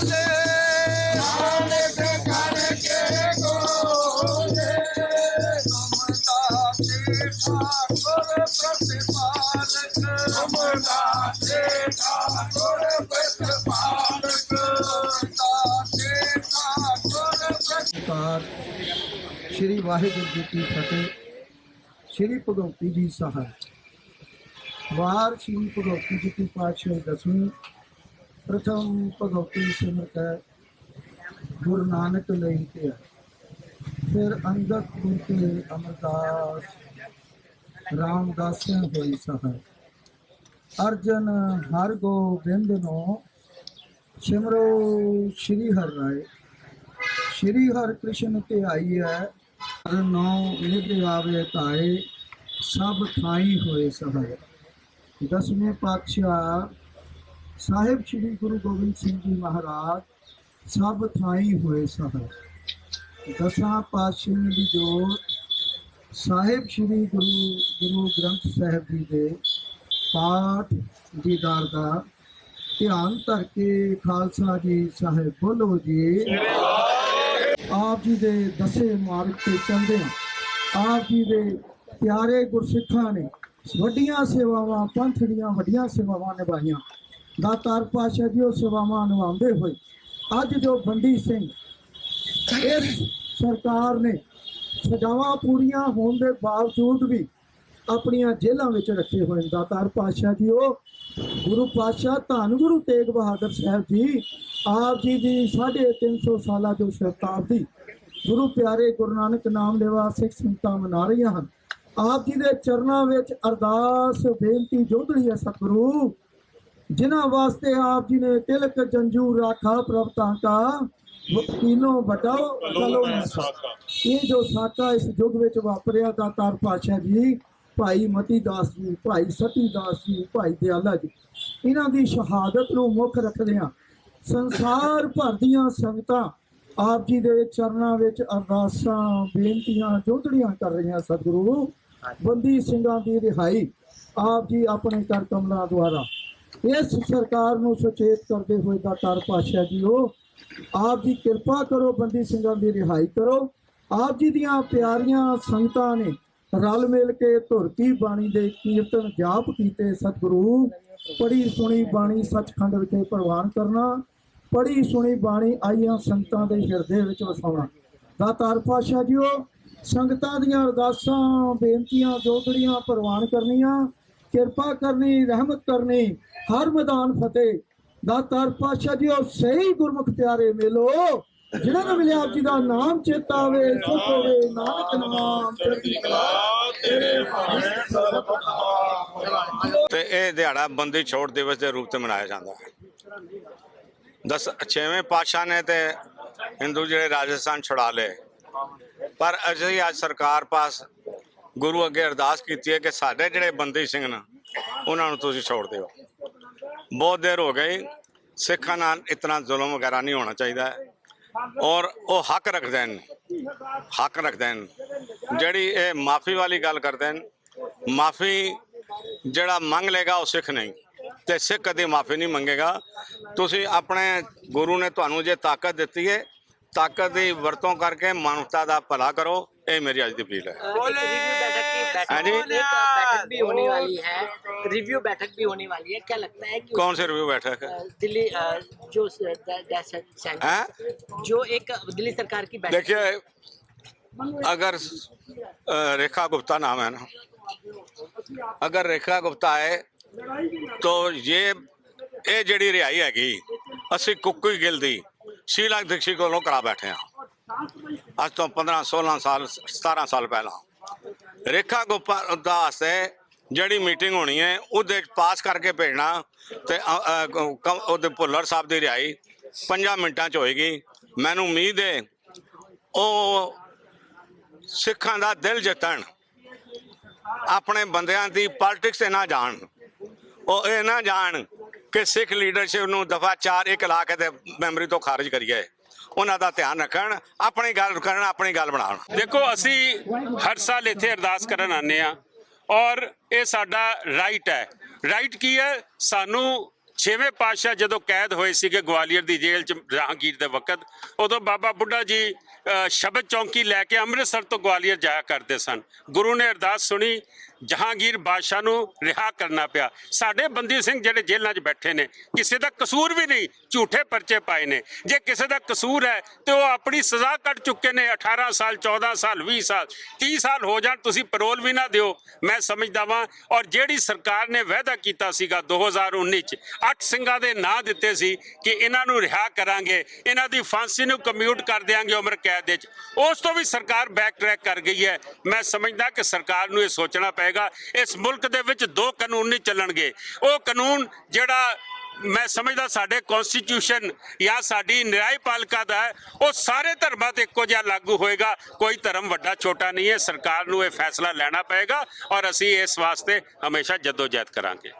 ਬੋਲੇ ਸ਼੍ਰੀ ਵਾਹਿਗੁਰੂ ਜੀ ਕੀ ਫਤਿਹ। ਸ਼੍ਰੀ ਭਗਵਤੀ ਜੀ ਸਾਹਿਬ। ਵਾਰ ਸ਼੍ਰੀ ਭਗਵਤੀ ਜੀ ਕੀ ਪਾਤਸ਼ਾਹੀ ਦਸਵੀਂ ਪ੍ਰਥਮ ਭਗਵਤੀ ਸਿਮਰਤ ਗੁਰੂ ਨਾਨਕ ਲਈ ਤੇ ਫਿਰ ਅੰਗਦ ਗੁਰ ਅਮਰਦਾਸ ਰਾਮਦਾਸ ਹੋਈ ਸਹਾਇ। ਅਰਜਨ ਹਰ ਗੋਬਿੰਦ ਨੂੰ ਸਿਮਰੋ ਸ਼੍ਰੀ ਹਰਿ ਰਾਏ। ਸ਼੍ਰੀ ਹਰਿ ਕ੍ਰਿਸ਼ਨ ਤੇ ਆਈ ਹੈ, ਹਰ ਨੌ ਨਿਧ ਆਵੇ ਤਾਏ, ਸਭ ਥਾਈ ਹੋਏ ਸਹਾਇ। ਦਸਵੇਂ ਪਾਤਸ਼ਾਹ ਸਾਹਿਬ ਸ਼੍ਰੀ ਗੁਰੂ ਗੋਬਿੰਦ ਸਿੰਘ ਜੀ ਮਹਾਰਾਜ ਸਭ ਥਾਈ ਹੋਏ ਸਹਾਇ ਦਸਾਂ ਪਾਤਸ਼ਾਹ ਦੀ ਜੋਤ ਸਾਹਿਬ ਸ਼੍ਰੀ ਗੁਰੂ ਗੁਰੂ ਗ੍ਰੰਥ ਸਾਹਿਬ ਜੀ ਦੇ ਪਾਠ ਦੀਦਾਰ ਦਾ ਧਿਆਨ ਧਰ ਕੇ ਖਾਲਸਾ ਜੀ ਸਾਹਿਬ ਬੋਲੋ ਜੀ। ਆਪ ਜੀ ਦੇ ਦਸੇ ਮਾਰਗ ਤੇ ਚੱਲਦੇ ਹਾਂ। ਆਪ ਜੀ ਦੇ ਪਿਆਰੇ ਗੁਰਸਿੱਖਾਂ ਨੇ ਵੱਡੀਆਂ ਸੇਵਾਵਾਂ, ਪੰਥ ਦੀਆਂ ਵੱਡੀਆਂ ਸੇਵਾਵਾਂ ਨਿਭਾਈਆਂ। ਦਾਤਾਰ ਪਾਸ਼ਾ ਜੀ ਉਹ ਸੇਵਾਵਾਂ ਨਿਭਾਉਂਦੇ ਹੋਏ ਅੱਜ ਜੋ ਬੰਦੀ ਸਿੰਘ ਇਸ ਸਰਕਾਰ ਨੇ ਸਜ਼ਾਵਾਂ ਪੂਰੀਆਂ ਹੋਣ ਦੇ ਬਾਵਜੂਦ ਵੀ ਆਪਣੀਆਂ ਜੇਲ੍ਹਾਂ ਵਿੱਚ ਰੱਖੇ ਹੋਏ ਦਾਤਾਰ ਪਾਤਸ਼ਾਹ ਜੀ, ਉਹ ਗੁਰੂ ਪਾਤਸ਼ਾਹ ਧੰਨ ਗੁਰੂ ਤੇਗ ਬਹਾਦਰ ਸਾਹਿਬ ਜੀ, ਆਪ ਜੀ ਦੀ 350 ਸਾਲਾ ਜੋ ਸ਼ਤਾਬਦੀ ਗੁਰੂ ਪਿਆਰੇ ਗੁਰੂ ਨਾਨਕ ਨਾਮ ਲੈਵਾ ਸਿੱਖ ਸੰਗਤਾਂ ਮਨਾ ਰਹੀਆਂ ਹਨ। ਆਪ ਜੀ ਦੇ ਚਰਨਾਂ ਵਿੱਚ ਅਰਦਾਸ, ਬੇਨਤੀ ਜੋਦੜੀ ਹੈ ਸਤਿਗੁਰੂ। ਜਿਨ੍ਹਾਂ ਵਾਸਤੇ ਆਪ ਜੀ ਨੇ ਤਿਲਕ ਜੰਜੂ ਰਾਖਾ ਪ੍ਰਭ ਤਾਂਕਾ ਵਕੀਲੋਂ ਬਟਾਓ ਚਲੋ ਸਾਕਾ। ਇਹ ਜੋ ਸਾਕਾ ਇਸ ਯੁੱਗ ਵਿੱਚ ਵਾਪਰਿਆ ਦਾ ਤਾਰ ਪਾਸ਼ਾ ਜੀ ਭਾਈ ਮਤੀ ਦਾਸ ਜੀ ਭਾਈ ਸਤੀ ਦਾਸ ਜੀ ਭਾਈ ਦਿਆਲਾ ਜੀ। ਇਹਨਾਂ ਦੀ ਸ਼ਹਾਦਤ ਨੂੰ ਮੁੱਖ ਰੱਖਦਿਆਂ ਸੰਸਾਰ ਭਰ ਦੀਆਂ ਸੰਗਤਾਂ ਆਪ ਜੀ ਦੇ ਚਰਨਾਂ ਵਿੱਚ ਅਰਦਾਸਾਂ ਬੇਨਤੀਆਂ ਜੋਦੜੀਆਂ ਕਰ ਰਹੀਆਂ ਸਤਿਗੁਰੂ। ਬੰਦੀ ਸਿੰਘਾਂ ਦੀ ਰਿਹਾਈ ਆਪ ਜੀ ਆਪਣੇ ਕਰ ਕਮਲਾਂ ਦੁਆਰਾ। ਇਸ ਸਰਕਾਰ ਨੂੰ ਸੁਚੇਤ ਕਰਦੇ ਹੋਏ ਦਾਤਾਰ ਪਾਤਸ਼ਾਹ ਜੀ ਉਹ ਆਪ ਦੀ ਕਿਰਪਾ ਕਰੋ, ਬੰਦੀ ਸਿੰਘਾਂ ਦੀ ਰਿਹਾਈ ਕਰੋ। ਆਪ ਜੀ ਦੀਆਂ ਪਿਆਰੀਆਂ ਸੰਗਤਾਂ ਨੇ ਰਲ ਮਿਲ ਕੇ ਧੁਰਤੀ ਬਾਣੀ ਦੇ ਕੀਰਤਨ ਜਾਪ ਕੀਤੇ। ਸਤਿਗੁਰੂ ਪੜੀ ਸੁਣੀ ਬਾਣੀ ਸੱਚਖੰਡ ਵਿਖੇ ਪ੍ਰਵਾਨ ਕਰਨਾ ਪੜੀ ਸੁਣੀ ਬਾਣੀ ਆਈਆਂ ਸੰਗਤਾਂ ਦੇ ਹਿਰਦੇ ਵਿੱਚ ਵਸਾਉਣਾ। ਦਾਤਾਰ ਪਾਤਸ਼ਾਹ ਜੀ ਉਹ ਸੰਗਤਾਂ ਦੀਆਂ ਅਰਦਾਸਾਂ, ਬੇਨਤੀਆਂ ਜੋਗੜੀਆਂ ਪ੍ਰਵਾਨ ਕਰਨੀਆਂ। ਕਿਰਪਾ ਕਰਨੀ, ਰਹਿਮਤ ਕਰਨੀ, ਹਰ ਮੈਦਾਨ ਫਤਿਹ। ਦਾਤਾਰ ਪਾਤਸ਼ਾਹ ਜੀ, ਉਹ ਸਹੀ ਗੁਰਮੁਖ ਪਿਆਰੇ ਮਿਲੋ, ਜਿਨ੍ਹਾਂ ਨੂੰ ਮਿਲਿਆ ਆਪ ਜੀ ਦਾ ਨਾਮ ਚੇਤਾ ਸੁਖ ਹੋਵੇ, ਨਾਨਕ ਨਾਮ ਚੜ੍ਹਦੀ ਕਲਾ ਤੇਰੇ ਭਾਣੇ ਸਰਬ ਤੇ ਇਹ ਦਿਹਾੜਾ ਬੰਦੀ ਛੋੜ ਦਿਵਸ ਦੇ ਰੂਪ ਤੇ ਮਨਾਇਆ ਜਾਂਦਾ ਹੈ। ਦਸ, ਛੇਵੇਂ ਪਾਤਸ਼ਾਹ ਨੇ ਤੇ ਹਿੰਦੂ ਜਿਹੜੇ ਰਾਜਸਥਾਨ ਛੁਡਾ ਲਏ। ਪਰ ਅਜਿਹੀ ਅੱਜ ਸਰਕਾਰ ਪਾਸ ਗੁਰੂ ਅੱਗੇ ਅਰਦਾਸ ਕੀਤੀ ਹੈ ਕਿ ਸਾਡੇ ਜਿਹੜੇ ਬੰਦੀ ਸਿੰਘ ਨੇ, ਉਹਨਾਂ ਨੂੰ ਤੁਸੀਂ ਛੋੜ ਦਿਓ। ਬਹੁਤ ਦੇਰ ਹੋ ਗਈ, ਸਿੱਖਾਂ ਨਾਲ ਇਤਨਾ ਜ਼ੁਲਮ ਵਗੈਰਾ ਨਹੀਂ ਹੋਣਾ ਚਾਹੀਦਾ। ਔਰ ਉਹ ਹੱਕ ਰੱਖਦੇ ਨੇ ਹੱਕ ਰੱਖਦੇ ਨੇ ਜਿਹੜੀ ਇਹ ਮਾਫੀ ਵਾਲੀ ਗੱਲ ਕਰਦੇ ਨੇ ਮਾਫੀ ਜਿਹੜਾ ਮੰਗ ਲੇਗਾ ਉਹ ਸਿੱਖ ਨਹੀਂ, ਤੇ ਸਿੱਖ ਕਦੇ ਮਾਫੀ ਨਹੀਂ ਮੰਗੇਗਾ। ਤੁਸੀਂ ਆਪਣੇ ਗੁਰੂ ਨੇ ਤੁਹਾਨੂੰ ਜੇ ਤਾਕਤ ਦਿੱਤੀ ਹੈ ਤਾਕਤ ਦੀ ਵਰਤੋਂ ਕਰਕੇ ਮਾਨਵਤਾ ਦਾ ਭਲਾ ਕਰੋ, ਇਹ ਮੇਰੀ ਅੱਜ ਦੀ ਅਪੀਲ ਹੈ। हाँ जी। बैठक भी होने वाली है रिव्यू बैठक भी होने वाली है क्या लगता है कि कौन से रिव्यू बैठक है अ, दिल्ली अ, जो स- द- दहशत सेंटर- हैं? जो एक दिल्ली सरकार की बैठक देखिए अगर अ, रेखा गुप्ता नाम है ना अगर रेखा गुप्ता है तो ये ਇਹ ਜਿਹੜੀ ਰਿਹਾਈ ਹੈਗੀ ਅਸੀਂ ਕੁੱਕੀ ਗਿੱਲ ਦੀ ਸ਼ੀਲਾ ਦੀਕਸ਼ਿਤ ਕੋਲੋਂ ਕਰਾ ਬੈਠੇ ਹਾਂ ਅੱਜ ਤੋਂ 15 16 ਸਾਲ 17 ਸਾਲ ਪਹਿਲਾਂ ਰੇਖਾ ਗੁਪਤਾ ਵਾਸਤੇ ਜਿਹੜੀ ਮੀਟਿੰਗ ਹੋਣੀ ਹੈ, ਉਹਦੇ ਪਾਸ ਕਰਕੇ ਭੇਜਣਾ ਤੇ ਉਹਦੇ ਭੁੱਲਰ ਸਾਹਿਬ ਦੀ ਰਿਹਾਈ 5 ਮਿੰਟਾਂ 'ਚ ਹੋਏਗੀ। ਮੈਨੂੰ ਉਮੀਦ ਹੈ, ਉਹ ਸਿੱਖਾਂ ਦਾ ਦਿਲ ਜਿੱਤਣ, ਆਪਣੇ ਬੰਦਿਆਂ ਦੀ ਪੋਲਿਟਿਕਸ ਤੇ ਨਾ ਜਾਣ। ਉਹ ਇਹ ਨਾ ਜਾਣ ਕਿ ਸਿੱਖ ਲੀਡਰਸ਼ਿਪ ਨੂੰ ਦਫਾ 4 ਇੱਕ ਲਾ ਕੇ ਤੇ ਮੈਮਰੀ ਤੋਂ ਖਾਰਜ ਕਰੀਏ। ਉਹਨਾਂ ਦਾ ਧਿਆਨ ਰੱਖਣ, ਆਪਣੀ ਗੱਲ ਕਰਨ, ਆਪਣੀ ਗੱਲ ਬਣਾਉਣ। ਦੇਖੋ, ਅਸੀਂ ਹਰ ਸਾਲ ਇੱਥੇ ਅਰਦਾਸ ਕਰਨ ਆਨੇ ਆ ਔਰ ਇਹ ਸਾਡਾ ਰਾਈਟ ਹੈ। ਰਾਈਟ ਕੀ ਹੈ? ਸਾਨੂੰ ਛੇਵੇਂ ਪਾਤਸ਼ਾਹ ਜਦੋਂ ਕੈਦ ਹੋਏ ਸੀਗੇ ਗਵਾਲੀਅਰ ਦੀ ਜੇਲ੍ਹ 'ਚ ਜਹਾਂਗੀਰ ਦੇ ਵਕਤ, ਉਦੋਂ ਬਾਬਾ ਬੁੱਢਾ ਜੀ ਸ਼ਬਦ ਚੌਂਕੀ ਲੈ ਕੇ ਅੰਮ੍ਰਿਤਸਰ ਤੋਂ ਗਵਾਲੀਅਰ ਜਾਇਆ ਕਰਦੇ ਸਨ। ਗੁਰੂ ਨੇ ਅਰਦਾਸ ਸੁਣੀ ਜਹਾਂਗੀਰ ਬਾਦਸ਼ਾਹ ਨੂੰ ਰਿਹਾ ਕਰਨਾ ਪਿਆ। ਸਾਡੇ ਬੰਦੀ ਸਿੰਘ ਜਿਹੜੇ ਜੇਲ੍ਹਾਂ 'ਚ ਬੈਠੇ ਨੇ, ਕਿਸੇ ਦਾ ਕਸੂਰ ਵੀ ਨਹੀਂ, ਝੂਠੇ ਪਰਚੇ ਪਾਏ ਨੇ। ਜੇ ਕਿਸੇ ਦਾ ਕਸੂਰ ਹੈ, ਤੇ ਉਹ ਆਪਣੀ ਸਜ਼ਾ ਕੱਟ ਚੁੱਕੇ ਨੇ 18 ਸਾਲ 14 ਸਾਲ 20 ਸਾਲ 30 ਸਾਲ ਹੋ ਜਾਣ, ਤੁਸੀਂ ਪੈਰੋਲ ਵੀ ਨਾ ਦਿਓ। ਮੈਂ ਸਮਝਦਾ ਵਾਂ, ਔਰ ਜਿਹੜੀ ਸਰਕਾਰ ਨੇ ਵਾਅਦਾ ਕੀਤਾ ਸੀਗਾ 2019 ਚ, ਅੱਠ ਸਿੰਘਾਂ ਦੇ ਨਾਂ ਦਿੱਤੇ ਸੀ ਕਿ ਇਹਨਾਂ ਨੂੰ ਰਿਹਾ ਕਰਾਂਗੇ, ਇਹਨਾਂ ਦੀ ਫਾਂਸੀ ਨੂੰ ਕਮਿਊਟ ਕਰ ਦਿਆਂਗੇ ਉਮਰ ਕੈਦ ਦੇ ਚ। ਉਸ ਤੋਂ ਵੀ ਸਰਕਾਰ ਬੈਕ ਟਰੈਕ ਕਰ ਗਈ ਹੈ। ਮੈਂ ਸਮਝਦਾ ਕਿ ਸਰਕਾਰ ਨੂੰ ਇਹ ਸੋਚਣਾ ਪਏਗਾ ਇਸ ਮੁਲਕ ਦੇ ਵਿੱਚ ਦੋ ਕਾਨੂੰਨ ਨਹੀਂ ਚੱਲਣਗੇ। ਉਹ ਕਾਨੂੰਨ ਜਿਹੜਾ ਮੈਂ ਸਮਝਦਾ ਸਾਡੇ ਕਨਸਟੀਟਿਊਸ਼ਨ ਜਾਂ ਸਾਡੀ ਨਿਆਂਪਾਲਿਕਾ ਦਾ ਉਹ ਸਾਰੇ ਧਰਮਾਂ ਤੇ ਇੱਕੋ ਜਿਹਾ ਲਾਗੂ ਹੋਏਗਾ। ਕੋਈ ਧਰਮ ਵੱਡਾ ਛੋਟਾ ਨਹੀਂ ਹੈ, ਸਰਕਾਰ ਨੂੰ ਇਹ ਫੈਸਲਾ ਲੈਣਾ ਪਏਗਾ ਔਰ ਅਸੀਂ ਇਸ ਵਾਸਤੇ ਹਮੇਸ਼ਾ ਜਦੋਜਹਿਦ ਕਰਾਂਗੇ।